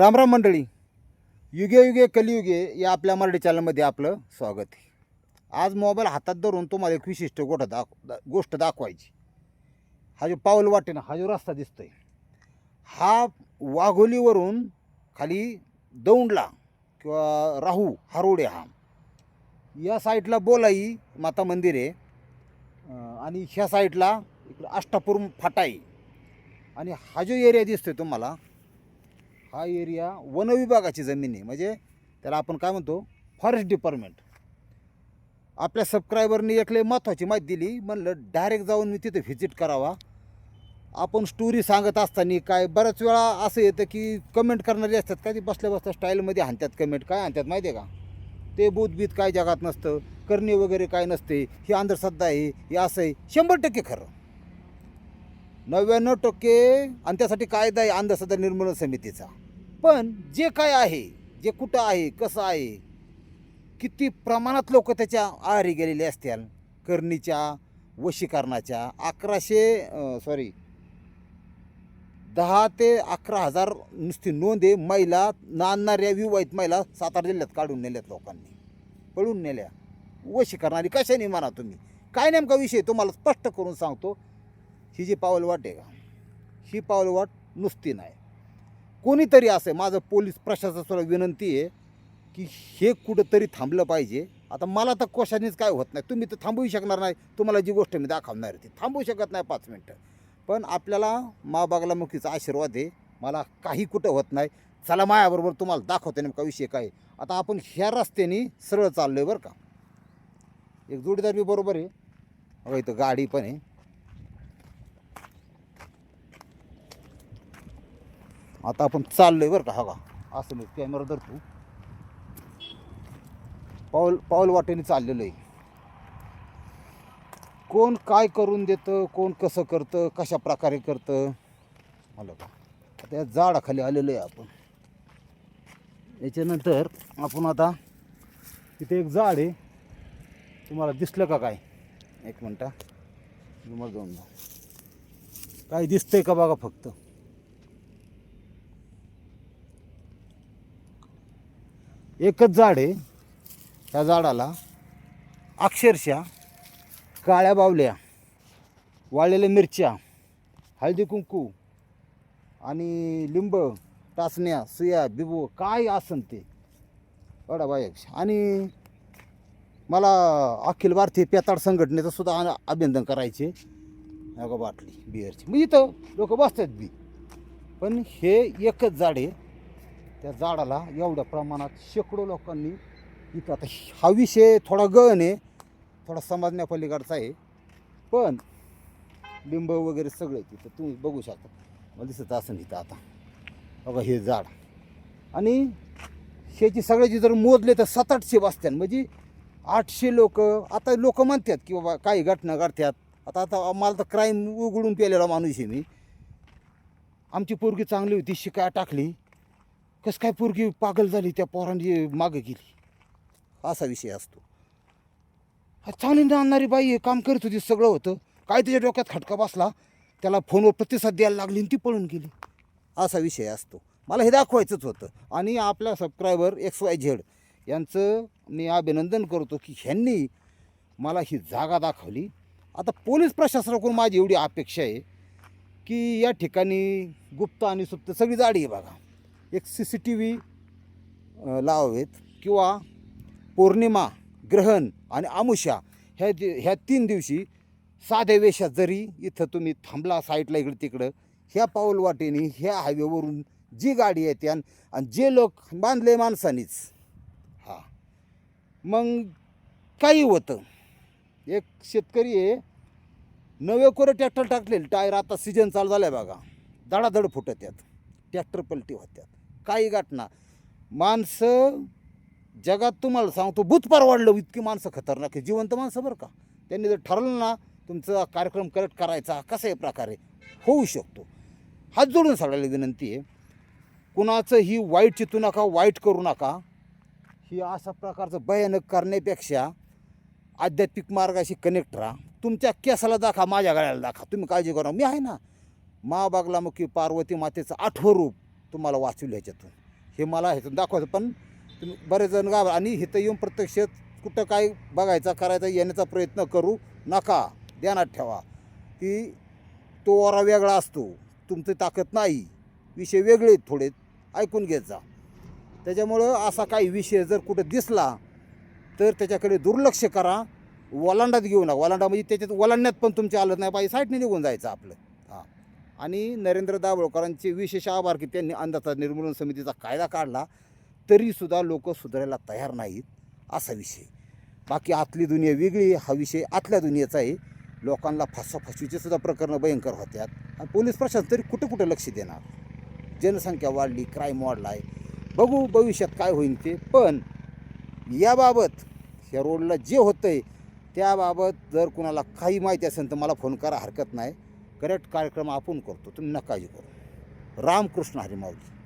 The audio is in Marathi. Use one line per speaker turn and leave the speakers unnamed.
रामराम मंडळी. युगे युगे कलियुगे या आपल्या मराठी चॅनलमध्ये आपलं स्वागत आहे. आज मोबाईल हातात धरून तुम्हाला एक विशिष्ट गोष्ट दाख दा- गोष्ट दाखवायची. हा जो पाऊल वाटेनं हा जो रस्ता दिसतोय हा वाघोलीवरून खाली दौंडला किंवा राहू हारोडे हा. या साईडला बोलाई माता मंदिर आहे. आणि ह्या साईडला इकडं अष्टापूर फाटा आहे. आणि हा जो एरिया दिसतोय तुम्हाला हा एरिया वनविभागाची जमीन आहे. म्हणजे त्याला आपण काय म्हणतो? Forest department. आपल्या सबस्क्रायबरनी एकले महत्त्वाची माहिती दिली. म्हणलं डायरेक्ट जाऊन मी तिथे व्हिजिट करावा. आपण स्टोरी सांगत असताना काय बऱ्याच वेळा असं येतं की कमेंट करणारे असतात. का ती बसल्या बसल्या स्टाईलमध्ये हाणतात कमेंट काय हाणतात माहिती आहे का? ते बुधबीत काय जगात नसतं. करणे वगैरे काय नसते. ही अंधश्रद्धा आहे. हे असं आहे. शंभर टक्के खरं. नव्याण्णव टक्के आणि त्यासाठी कायदा आहे अंधश्रद्धा निर्मूलन समितीचा. पण जे काय आहे जे कुठं आहे कसं आहे किती प्रमाणात लोक त्याच्या आहारी गेलेले असतील? करणीच्या वशीकरणाच्या अकराशे सॉरी दहा ते अकरा हजार नुसती नोंद आहे. महिला नांदणाऱ्या विवाहित महिला सातारा जिल्ह्यात काढून नेल्यात लोकांनी. पळून नेल्या. वशीकरणारी कशाने म्हणा तुम्ही? काय नेमका विषय तुम्हाला स्पष्ट करून सांगतो. ही जी पावलवाट आहे का? ही पावलवाट नुसती नाही. कोणीतरी असे माझं पोलीस प्रशासनाला विनंती आहे की हे कुठंतरी थांबलं पाहिजे. आता मला तर कशानेच काय होत नाही. तुम्ही तर थांबवू शकणार नाही. तुम्हाला जी गोष्ट मी दाखवणार आहे ती थांबवू शकत नाही पाच मिनटं. पण आपल्याला मा बागलामुखीचा आशीर्वाद आहे. मला काही कुठं होत नाही. चला मायाबरोबर तुम्हाला दाखवते नेमका विषय काय आता आपण ह्या रस्त्याने सरळ चाललो आहे बरं का. एक जोडीदार बी बरोबर आहे. इथं गाडी पण आहे. आता आपण चाललोय बरं का हा का असं नाही कॅमेरा धरतो. पाऊल पाऊल वाटेने चाललेलो आहे. कोण काय करून देतं कोण कसं करतं कशा प्रकारे करतं मला का? आता या झाडाखाली आलेलो आहे आपण. याच्यानंतर आपण आता तिथे एक झाड आहे. तुम्हाला दिसलं का काय? एक मिनटं. तुम्हाला जाऊन जा काय दिसतंय का बघा फक्त? एकच झाड आहे. त्या झाडाला अक्षरशः काळ्या बावल्या वाळलेल्या मिरच्या हळदी कुंकू आणि लिंब टाचण्या सुया बिबू काय असन ते. एवढा बाय आणि मला अखिल भारतीय पेताड संघटनेचं सुद्धा अभिनंदन करायचे. अगं बाटली बिअरची. मग इथं लोक बसतात बी. पण हे एकच झाड आहे. त्या झाडाला एवढ्या प्रमाणात शेकडो लोकांनी इथं आता हा विषय थोडा गहन आहे थोडा समजण्यापलीकडचा आहे. पण लिंब वगैरे सगळे तिथं तुम्ही बघू शकता. मला दिसत असं इथं आता. बघा हे झाड. आणि शेती सगळ्याची जर मोजले तर सात आठशे बसत्यान. म्हणजे आठशे लोक आता लोक म्हणतात की बाबा काही घटना घडतात आता आता मला तर क्राईम उघडून पेलेला माणूस आहे मी. आमची पोरगी चांगली होती शिकाय टाकली. कसं काय पोरगी पागल झाली त्या पोरांनी मागं गेली असा विषय असतो. हा चांगली आणणारी बाई काम करत होती सगळं होतं. काय त्याच्या डोक्यात खटका बसला? त्याला फोनवर प्रतिसाद द्यायला लागली आणि ती पळून गेली. असा विषय असतो. मला हे दाखवायचंच होतं. आणि आपल्या सबस्क्रायबर एक्स वाय झेड यांचं मी अभिनंदन करतो की ह्यांनी मला ही जागा दाखवली. आता पोलीस प्रशासनाकडून माझी एवढी अपेक्षा आहे की या ठिकाणी गुप्त आणि सुप्त सगळी जाडी आहे बघा. एक सी सी टी व्ही लावावेत किंवा पौर्णिमा ग्रहण आणि आमुषा ह्या दि ह्या तीन दिवशी साध्या वेशात जरी इथं तुम्ही थांबला साईडला इकडं तिकडं ह्या पाऊल वाटेने ह्या हायवेवरून जी गाडी येते आणि जे लोक बांधले माणसानीच हा. मग काही होतं. एक शेतकरी आहे नवे कोरं ट्रॅक्टर टाकलेले टायर आता सीजन चालू झालं आहे बघा. धडाधड फुटत आहेत. ट्रॅक्टर पलटी होत्यात. काही घटना. माणसं जगात तुम्हाला सांगतो भूत परवाडलं इतकी माणसं खतरनाक आहे जिवंत माणसं बरं का? त्यांनी जर ठरलं ना तुमचा कार्यक्रम करेक्ट करायचा कशाही प्रकारे? होऊ शकतो. हात जोडून सगळ्याला विनंती आहे कुणाचं ही वाईट चितू नका वाईट करू नका. ही अशा प्रकारचं भयानक करण्यापेक्षा आध्यात्मिक मार्गाशी कनेक्ट राहा. तुमच्या केसाला दाखा माझ्या गळ्याला दाखा तुम्ही काळजी करा मी आहे ना महाबागलामुखी पार्वती मातेचं आठवं रूप तुम्हाला वाचवलं ह्याच्यातून. हे मला ह्याच्यातून दाखवायचं. पण तुम्ही बरेच जण गाव आणि इथं येऊन प्रत्यक्ष कुठं काय बघायचा करायचा येण्याचा प्रयत्न करू नका. ध्यानात ठेवा. की तो ओरा वेगळा असतो. तुमची ताकद नाही. विषय वेगळे आहेत थोडे. ऐकून घेत जा. त्याच्यामुळं असा काही विषय जर कुठं दिसला तर त्याच्याकडे दुर्लक्ष करा. वलांडात घेऊ नका. वलांडा म्हणजे त्याच्यात वलांडण्यात पण तुमचे आलं नाही. पाहिजे साईडने निघून जायचं आपलं. आणि नरेंद्र दाभोळकरांचे विशेष आभार की त्यांनी अंधाचा निर्मूलन समितीचा कायदा काढला तरीसुद्धा लोक सुधारायला तयार नाहीत असा विषय. बाकी आतली दुनिया वेगळी हा विषय आतल्या दुनियेचा आहे. लोकांना फसवाफसवीचे सुद्धा प्रकरणं भयंकर होत्यात. आणि पोलीस प्रशासन तरी कुठं कुठं लक्ष देणार? जनसंख्या वाढली क्राईम वाढला आहे बघू भविष्यात काय होईल ते. पण याबाबत या रोडला जे होतं आहे त्याबाबत जर कुणाला काही माहिती असेल तर मला फोन करा हरकत नाही. करेक्ट कार्यक्रम आपण करतो तुम्ही नका काळजी करू. रामकृष्ण हरी माऊली.